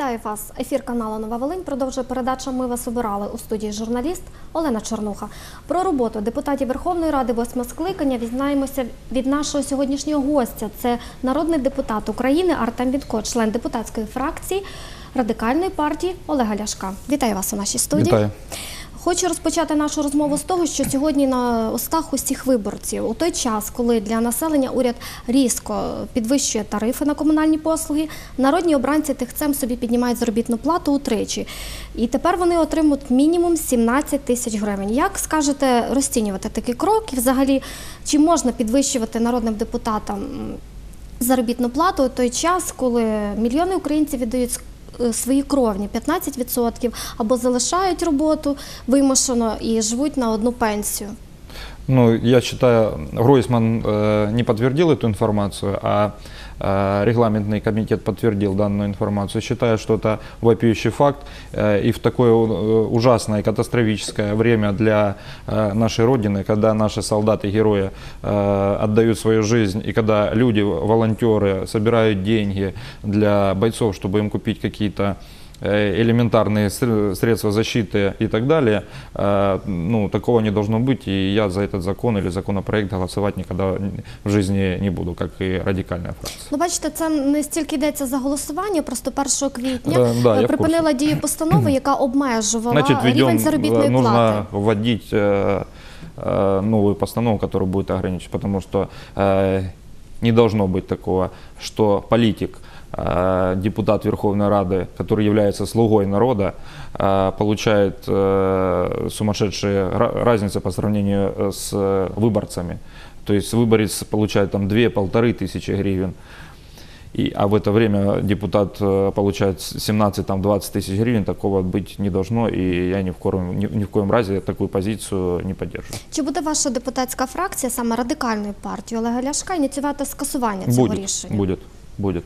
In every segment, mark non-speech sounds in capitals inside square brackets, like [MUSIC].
Вітаю вас. Ефір каналу Нова Волинь продовжує передача Ми вас обирали у студії журналіст Олена Чорнуха. Про роботу депутатів Верховної Ради восьмого скликання дізнаємося від нашого сьогоднішнього гостя. Це народний депутат України Артем Вітко, член депутатської фракції радикальної партії Олега Ляшка. Вітаю вас у нашій студії. Вітаю. Хочу розпочати нашу розмову з того, що сьогодні на устах усіх виборців у той час, коли для населення уряд різко підвищує тарифи на комунальні послуги, народні обранці тихцем собі піднімають заробітну плату утричі. І тепер вони отримують мінімум 17 тисяч гривень. Як скажете розцінювати такий крок? І взагалі, чи можна підвищувати народним депутатам заробітну плату у той час, коли мільйони українців віддають свої кровні 15% або залишають роботу вимушено і живуть на одну пенсію. Ну, я считаю, Гройсман э, не подтвердил эту информацию, а э, регламентный комитет подтвердил данную информацию. Считаю, что это вопиющий факт. Э, и в такое э, ужасное, катастрофическое время для э, нашей Родины, когда наши солдаты-герои э, отдают свою жизнь, и когда люди, волонтеры, собирают деньги для бойцов, чтобы им купить какие-то э, элементарные ср- средства защиты и так далее, э, ну, такого не должно быть, и я за этот закон или законопроект голосовать никогда в жизни не буду, как и радикальная фракция. Ну, бачите, це не стільки йдеться за голосування, просто 1 квітня Да, да, е, я в припинила дію постанови, яка [CLEARS THROAT] обмежувала Значит, рівень введем, заробітної э, нужно плати. вводить э, э, новую постанову, которая будет ограничивать, потому что э, не должно быть такого, что политик, э, депутат Верховной Рады, который является слугой народа, э, получает э, сумасшедшие ра- разницы по сравнению э, с э, выборцами. То есть выборец получает там 2-полторы тысячи гривен, и, а в это время депутат э, получает 17-20 тысяч гривен, такого быть не должно, и я ни в, коем, ни, ни в коем разе такую позицию не поддерживаю. Чи буде ваша депутатська фракція саме радикальної партії Олега Ляшка ініціювати скасування цього Будет, рішення? будет, будет.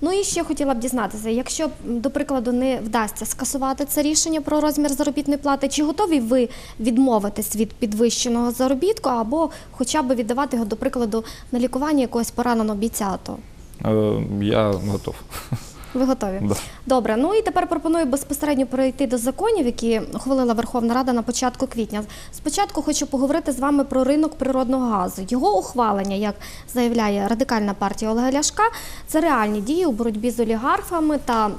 Ну і ще хотіла б дізнатися, якщо до прикладу не вдасться скасувати це рішення про розмір заробітної плати, чи готові ви відмовитись від підвищеного заробітку або хоча б віддавати його до прикладу на лікування якогось пораненого бійця АТО? Э, Я готов. [LAUGHS] Ви готові? Да. Добре, ну і тепер пропоную безпосередньо перейти до законів, які ухвалила Верховна Рада на початку квітня. Спочатку хочу поговорити з вами про ринок природного газу. Його ухвалення, як заявляє радикальна партія Олега Ляшка, це реальні дії у боротьбі з олігархами та.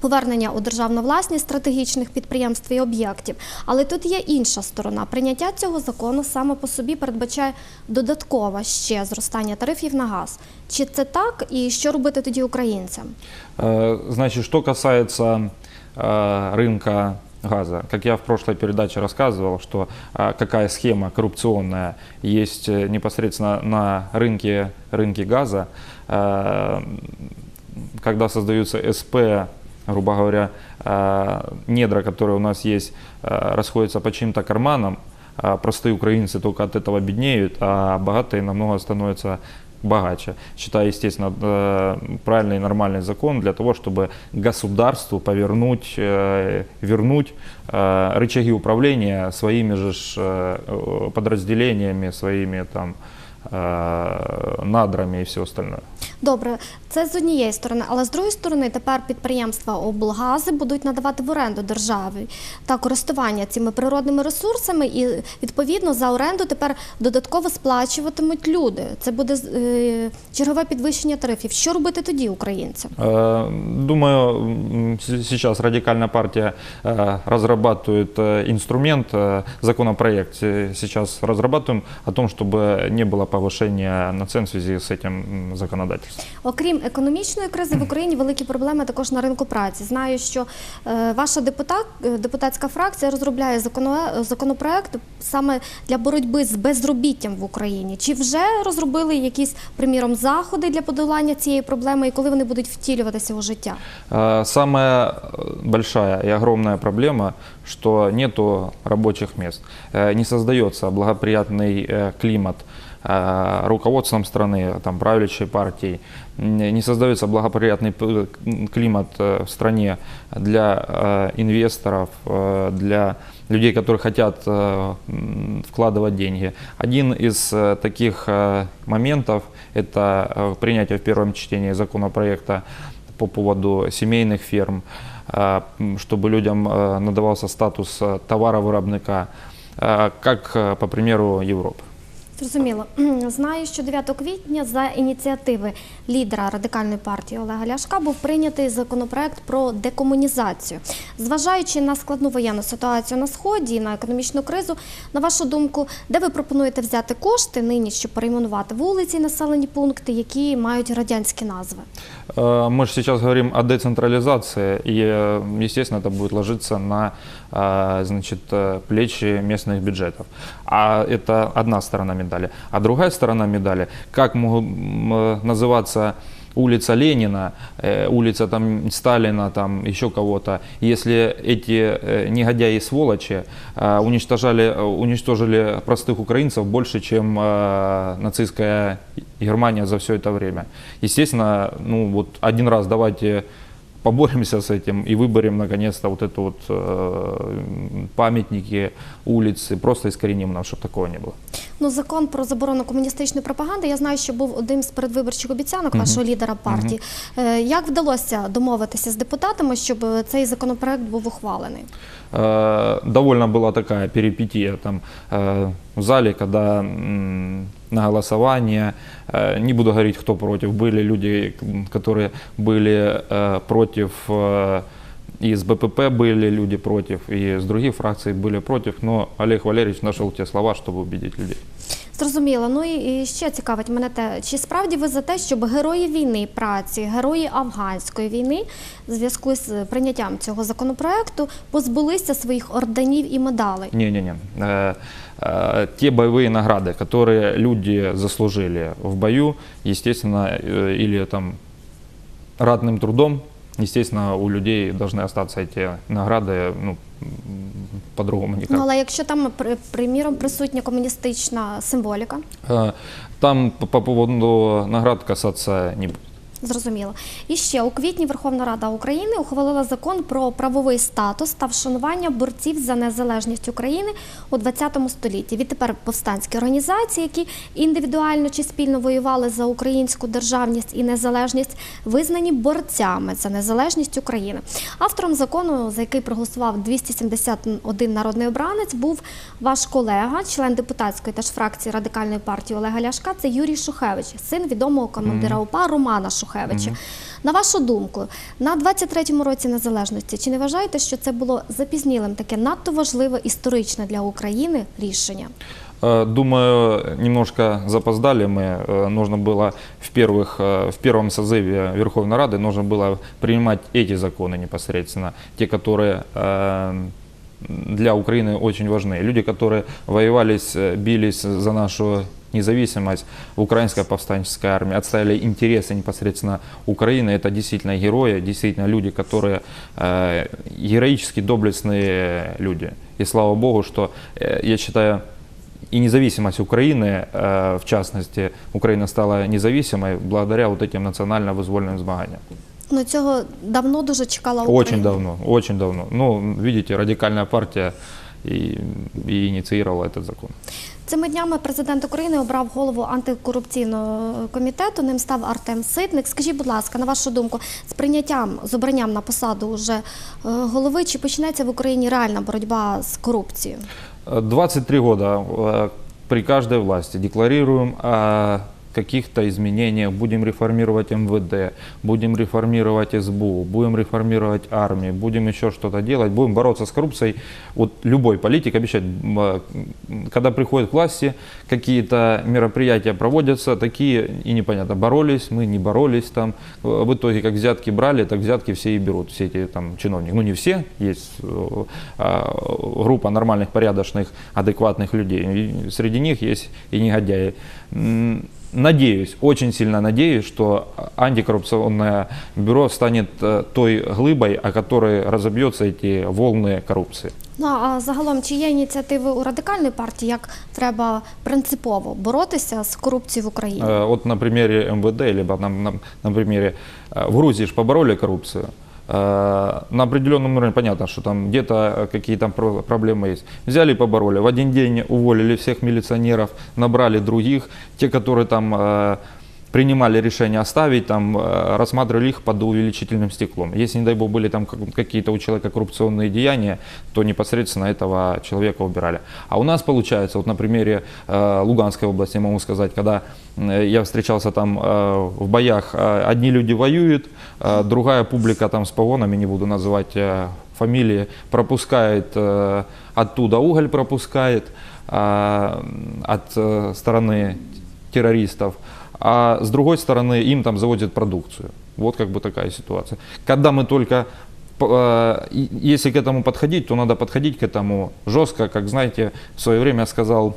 Повернення у державну власність стратегічних підприємств і об'єктів. Але тут є інша сторона. Прийняття цього закону саме по собі передбачає додаткове ще зростання тарифів на газ. Чи це так, і що робити тоді українцям? Э, Значит, что касается э, рынка газа, как я в прошлой передаче рассказывал, что э, какая схема коррупционная есть э, непосредственно на рынке, рынке газа, э, когда создаются СП, грубо говоря, э, недра, которые у нас есть, э, расходятся по чьим-то карманам, а простые украинцы только от этого беднеют, а богатые намного становятся богаче. Считаю, естественно, э, правильный и нормальный закон для того, чтобы государству повернуть, э, вернуть э, рычаги управления своими же подразделениями, своими там надрами и все остальное. Добре, це з однієї сторони, але з другої сторони, тепер підприємства облгази будуть надавати в оренду державі та користування цими природними ресурсами, і відповідно за оренду тепер додатково сплачуватимуть люди. Це буде е, чергове підвищення тарифів. Що робити тоді українцям? Э, Думаю, м, с- сейчас радикальная партия э, разрабатывает э, инструмент, э, законопроект э, сейчас разрабатываем о том, чтобы не было повышения на цен в связи с этим м, законодательством. Окрім економічної кризи в Україні великі проблеми також на ринку праці. Знаю, що е, ваша депутат, е, депутатська фракція розробляє законо- законопроект саме для боротьби з безробіттям в Україні. Чи вже розробили якісь, приміром, заходи для подолання цієї проблеми і коли вони будуть втілюватися у життя? Э, Самая э, большая и огромная проблема, что нету рабочих мест, Э, не создается благоприятный э, климат э, Руководством страны, там, правящей партией, м, не создается благоприятный климат э, в стране для э, инвесторов, э, для людей, которые хотят вкладывать деньги. Один из таких моментов – это принятие в первом чтении законопроекта по поводу семейных ферм, чтобы людям надавался статус товаровыробника, э, как, по примеру, Европы. Зрозуміло. [CLEARS THROAT] Знаю, що 9 квітня за ініціативи лідера радикальної партії Олега Ляшка був прийнятий законопроект про декомунізацію. Зважаючи на складну воєнну ситуацію на сході і на економічну кризу, на вашу думку, де ви пропонуєте взяти кошти нині, щоб перейменувати вулиці, і населені пункти, які мають радянські назви? Э, Мы же сейчас говорим о децентрализации, и, э, естественно, это будет ложиться на э, значит, э, плечи местных бюджетов. А это одна сторона медали. А другая сторона медали, как могут м, э, называться улица Ленина, э, улица там Сталина, там еще кого-то, если эти э, негодяи и сволочи э, уничтожали, э, уничтожили простых украинцев больше, чем э, нацистская Германия за все это время. Естественно, ну вот один раз давайте поборемся с этим и выберем наконец-то вот это вот э, памятники, улицы, просто искореним нам, чтобы такого не было. Ну, закон про заборону комуністичної пропаганди. Я знаю, що був одним з передвиборчих обіцянок вашого лідера партії. Е, Як вдалося домовитися з депутатами, щоб цей законопроект був ухвалений? Э, довольно была такая перипетия там э, в зале, когда м, на голосование, э, не буду говорить, кто против, были люди, м, которые были э, против, э, и из БПП были люди против, и из других фракций были против, но Олег Валерьевич нашел те слова, чтобы убедить людей. Зрозуміло. Ну і і ще цікавить мене те, чи справді ви за те, щоб герої війни праці, герої афганської війни в зв'язку з прийняттям цього законопроекту позбулися своїх орденів і медалей? Не-не-не. Э, э, Те боевые награды, которые люди заслужили в бою, естественно, э, или там ратным трудом, естественно, у людей должны остаться эти награды, ну, м, по-другому ніяк. Ну але якщо там при- приміром присутня комуністична символіка, Э, Там по по поводу наград касаться не будет. Зрозуміло. І ще у квітні Верховна Рада України ухвалила закон про правовий статус та вшанування борців за незалежність України у ХХ столітті. Відтепер повстанські організації, які індивідуально чи спільно воювали за українську державність і незалежність, визнані борцями за незалежність України. Автором закону, за який проголосував 271 народний обранець, був ваш колега, член депутатської теж фракції радикальної партії Олега Ляшка. Це Юрій Шухевич, син відомого командира УПА Романа Шухевича. На вашу думку, на 23-му році незалежності, чи не вважаєте, що це було запізнілим таке надто важливе історичне для України рішення? Э, Думаю, немножко запоздали мы. Э, Нужно было в, первых, э, в первом созыве Верховной Рады нужно было принимать эти законы непосредственно, те, которые э, для Украины очень важны. Люди, которые воевались, э, бились за нашу независимость в украинской повстанческой армии, отстояли интересы непосредственно Украины. Это действительно герои, действительно люди, которые э, героически доблестные люди. И слава Богу, что э, я считаю, и независимость Украины, э, в частности, Украина стала независимой благодаря вот этим национально-вызвольным змаганиям. Ну цього давно дуже чекала Україна. Очень давно, очень давно. Ну, видите, радикальная партия и, и инициировала этот закон. Цими днями президент України обрав голову антикорупційного комітету. Ним став Артем Ситник. Скажіть, будь ласка, на вашу думку, з прийняттям з обранням на посаду уже е, голови, чи почнеться в Україні реальна боротьба з корупцією? Э, 23 года э, при каждой власти декларируем каких-то изменениях, будем реформировать МВД, будем реформировать СБУ, будем реформировать армию, будем еще что-то делать, будем бороться с коррупцией. Вот любой политик обещает, э, когда приходит к власти, какие-то мероприятия проводятся, такие и непонятно, боролись мы, не боролись там. Э, В итоге, как взятки брали, так взятки все и берут, все эти там чиновники. Ну не все, есть э, а, группа нормальных, порядочных, адекватных людей. И среди них есть и негодяи. М, Надеюсь, очень сильно надеюсь, что антикоррупционное бюро станет э, той глыбой, о которой разобьются эти волны коррупции. Ну а загалом, чи є ініціативи у радикальної партії, як треба принципово боротися з корупцією в Україні? Э, Вот на примере МВД, либо на, на, на примере э, в Грузии же побороли коррупцию. Э, На определенном уровне понятно, что там где-то э, какие-то про- проблемы есть. Взяли и побороли. В один день уволили всех милиционеров, набрали других. Те, которые там э, принимали решение оставить, там, э, рассматривали их под увеличительным стеклом. Если, не дай бог, были там как- какие-то у человека коррупционные деяния, то непосредственно этого человека убирали. А у нас получается, вот на примере э, Луганской области я могу сказать, когда э, я встречался там в боях, одни люди воюют, другая публика там с погонами, не буду называть фамилии, пропускает оттуда уголь, пропускает от стороны террористов, а с другой стороны им там заводят продукцию. Вот как бы такая ситуация. Когда мы только п- э, и- если к этому подходить, то надо подходить к этому жестко, как знаете, в свое время сказал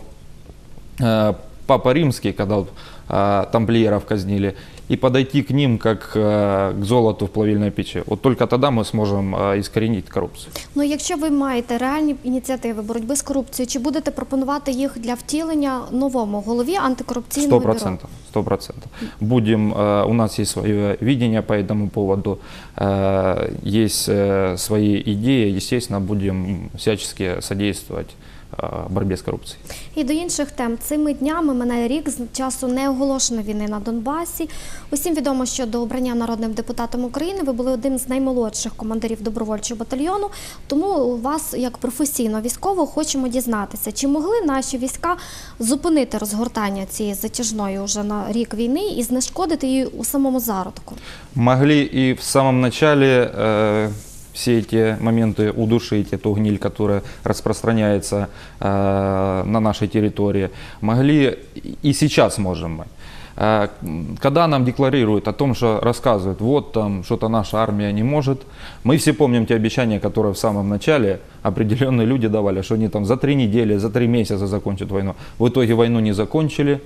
э, Папа Римский, когда вот, э, тамплиеров казнили, и подойти к ним как э, к золоту в плавильной печи. Вот только тогда мы сможем э, искоренить коррупцию. Ну, якщо ви маєте реальні ініціативи боротьби з корупцією, чи будете пропонувати їх для втілення новому голові Сто антикорупційного бюро? процентов, сто процентов. Будем, э, у нас есть свое видение по этому поводу, э, есть э, свои идеи, естественно, будем всячески содействовать э, борьбе с коррупцией. І до інших тем цими днями минає рік з часу неоголошеної війни на Донбасі. Усім відомо, що до обрання народним депутатом України ви були одним з наймолодших командирів добровольчого батальйону. Тому у вас, як професійного військового, хочемо дізнатися, чи могли наші війська зупинити розгортання цієї затяжної уже на рік війни і знешкодити її у самому зародку? Могли и в самом начале э, все эти моменты удушить, эту гниль, которая распространяется э, на нашей территории. Могли и сейчас можем мы. Э, Когда нам декларируют о том, что рассказывают, вот там что-то наша армия не может, мы все помним те обещания, которые в самом начале определенные люди давали, что они там за три недели, за три месяца закончат войну. В итоге войну не закончили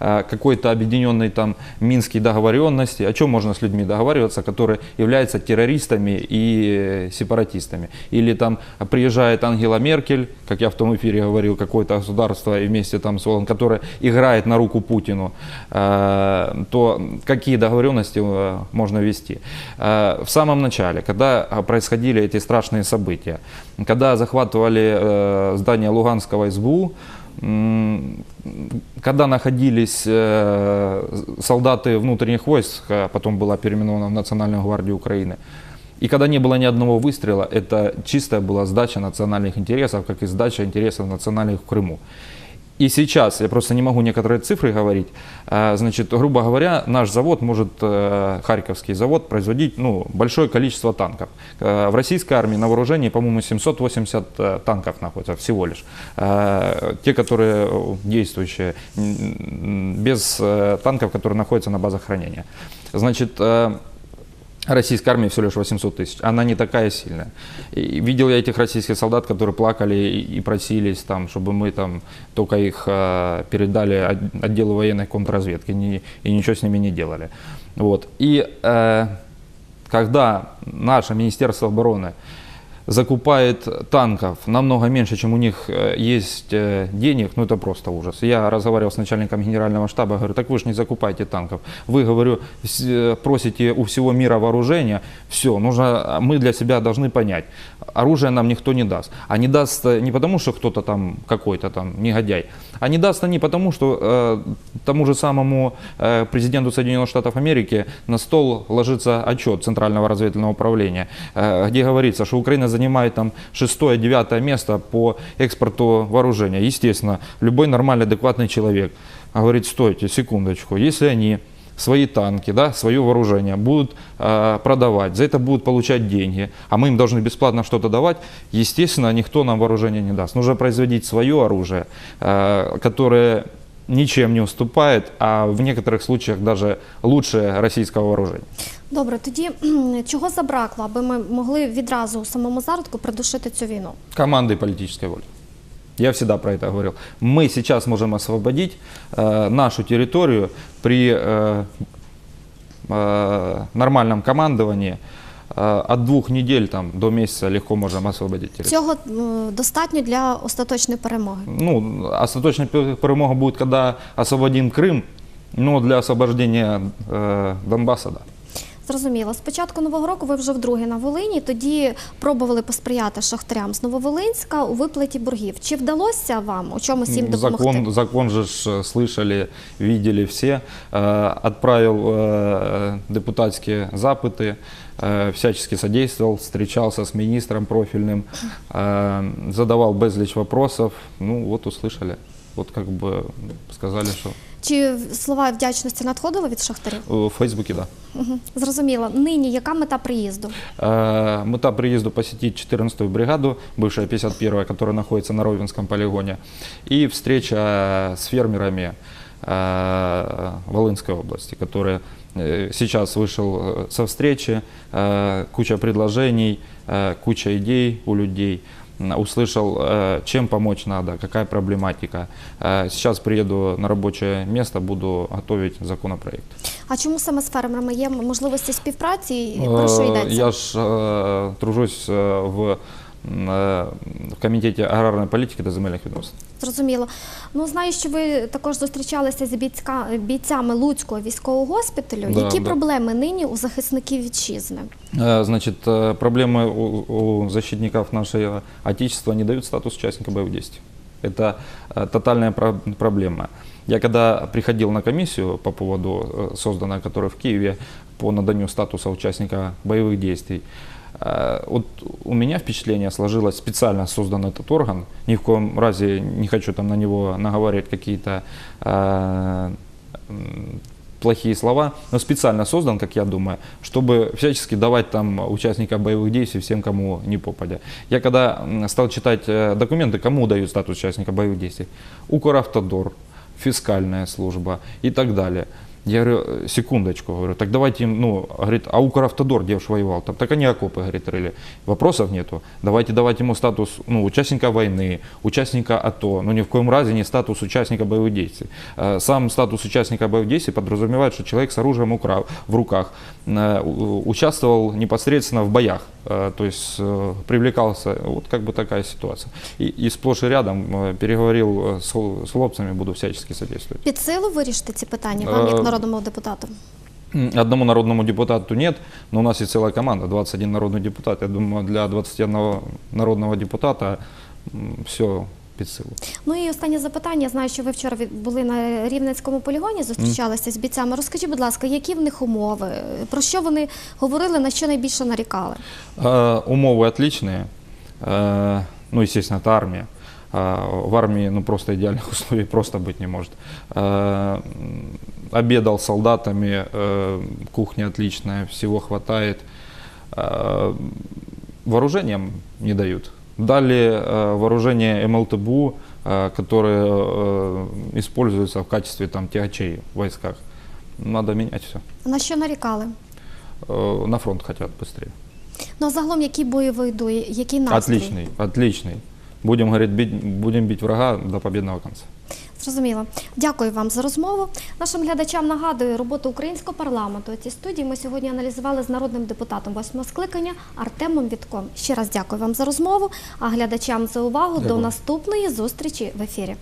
какой-то объединенной там Минской договоренности, о чем можно с людьми договариваться, которые являются террористами и э, сепаратистами. Или там приезжает Ангела Меркель, как я в том эфире говорил, какое-то государство вместе там с Олан, которое играет на руку Путину, э, то какие договоренности э, можно вести? Э, В самом начале, когда э, происходили эти страшные события, когда захватывали э, здание Луганского СБУ, когда находились э, солдаты внутренних войск, а потом была переименована в Национальную гвардию Украины, и когда не было ни одного выстрела, это чистая была сдача национальных интересов, как и сдача интересов национальных в Крыму. И сейчас, я просто не могу некоторые цифры говорить, а, значит, грубо говоря, наш завод может, э, Харьковский завод, производить ну, большое количество танков. Э, В российской армии на вооружении, по-моему, 780 э, танков находится всего лишь. Те, которые действующие, без танков, которые находятся на базах хранения. Значит, Российской армии всего лишь 800 тысяч. Она не такая сильная. И видел я этих российских солдат, которые плакали и, просились, там, чтобы мы там только их э, передали от- отделу военной контрразведки не- и ничего с ними не делали. Вот. И э, когда наше Министерство обороны закупает танков намного меньше, чем у них э, есть э, денег, ну это просто ужас. Я разговаривал с начальником генерального штаба, говорю, так вы же не закупаете танков. Вы, говорю, э, просите у всего мира вооружения, все, нужно, мы для себя должны понять, оружие нам никто не даст. А не даст не потому, что кто-то там какой-то там негодяй, а не даст они потому, что э, тому же самому э, президенту Соединенных Штатов Америки на стол ложится отчет Центрального разведывательного управления, э, где говорится, что Украина занимает там шестое-девятое место по экспорту вооружения. Естественно, любой нормальный, адекватный человек говорит, стойте, секундочку, если они свои танки, да, свое вооружение будут э, продавать, за это будут получать деньги, а мы им должны бесплатно что-то давать, естественно, никто нам вооружение не даст. Нужно производить свое оружие, э, которое ничем не уступает, а в некоторых случаях даже лучше российского вооружения. Добре, тоді кхм, чого забракло, аби ми могли відразу у самому зародку придушити цю війну? команды и политической воли. Я всегда про это говорил. Мы сейчас можем освободить э, нашу территорию при э, э, нормальном командовании. Э, от двух недель там, до месяца легко можем освободить территорию. Цього е, достатньо для остаточної перемоги. Ну, остаточная пе- перемога будет, когда освободим Крым, но для освобождения э, Донбасса, да. Зрозуміло. З початку нового року ви вже вдруге на Волині. Тоді пробували посприяти шахтарям з Нововолинська у виплаті боргів. Чи вдалося вам у чомусь їм допомогти? Закон, закон же ж, э, слышали, видели все. Э, Отправил э, депутатские запыты, э, всячески содействовал, встречался с министром профильным, э, задавал безлич вопросов. Ну вот услышали. Вот как бы сказали, что Чи слова вдячності надходили від шахтарів? э, в Фейсбуке, да. Угу. Зрозуміло. Нині яка мета приїзду? Э, Мета приезду посетить 14-ю бригаду, бывшая 51-я, которая находится на Ровенском полигоне, и встреча с фермерами э, Волынской области, которые э, сейчас вышел э, со встречи, э, куча предложений, э, куча идей у людей. М, Услышал, э, чем помочь надо, какая проблематика. Э, Сейчас приеду на рабочее место, буду готовить законопроект. А чому саме з фермерами є можливості співпраці? І Про що Э, йдеться? Я ж э, тружусь э, в, м, э, в комитете аграрной политики та земельных відносин. Зрозуміло. Ну знаю, що ви також зустрічалися з бійцька, бійцями Луцького військового госпіталю. Да, Які да. проблеми нині у захисників вітчизни? Э, Значит, э, проблемы у, у защитников нашего Отечества не дают статус участника боевых действий. Это э, тотальная про- проблема. Я когда приходил на комиссию по поводу э, созданной, которая в Киеве, по наданию статуса участника боевых действий, э, вот у меня впечатление сложилось, специально создан этот орган, ни в коем разе не хочу там на него наговаривать какие-то э, плохие слова, но специально создан, как я думаю, чтобы всячески давать там участникам боевых действий всем, кому не попадя. Я когда стал читать э, документы, кому дают статус участника боевых действий, Укравтодор, фискальная служба и так далее. Я говорю, «Э, секундочку, говорю, так давайте им, ну, говорит, а Укравтодор где уж воевал? Там, так они окопы, говорит, рыли. Вопросов нету. Давайте давать ему статус, ну, участника войны, участника АТО, но ни в коем разе не статус участника боевых действий. Э, Сам статус участника боевых действий подразумевает, что человек с оружием укра- в руках э, у- участвовал непосредственно в боях, э, то есть э, привлекался, вот как бы такая ситуация. И, и сплошь и рядом э, переговорил э, с, хл- с хлопцами, буду всячески содействовать. Під силу вирішити ці питання вам, як Е, народному депутату? М, Одному народному депутату нет, но у нас есть целая команда, 21 народный депутат. Я думаю, для 21 народного депутата все під силу. Ну і останнє запитання. Знаю, що ви вчора від- були на Рівненському полігоні, зустрічалися з бійцями. Розкажіть, будь ласка, які в них умови? Про що вони говорили, на що найбільше нарікали? Э, Умовы отличные. Э, Ну, естественно, это армия. А В армии ну, просто идеальных [LAUGHS] условий просто быть не может. Э, м, Обедал с солдатами, э, кухня отличная, всего хватает. Э, Вооружением не дают. Дали э, вооружение МЛТБУ, э, которое э, используется в качестве там, тягачей в войсках. Надо менять все. На що нарікали? На фронт хотят быстрее. Ну а загалом, який бойовий дуй, який настрій? Отличный, отличный. Будем, говорит, бить, будем бить врага до победного конца. Зрозуміло. Дякую вам за розмову. Нашим глядачам нагадую роботу українського парламенту. Ці студії ми сьогодні аналізували з народним депутатом восьмого скликання Артемом Вітком. Ще раз дякую вам за розмову, а глядачам за увагу. До наступної зустрічі в ефірі.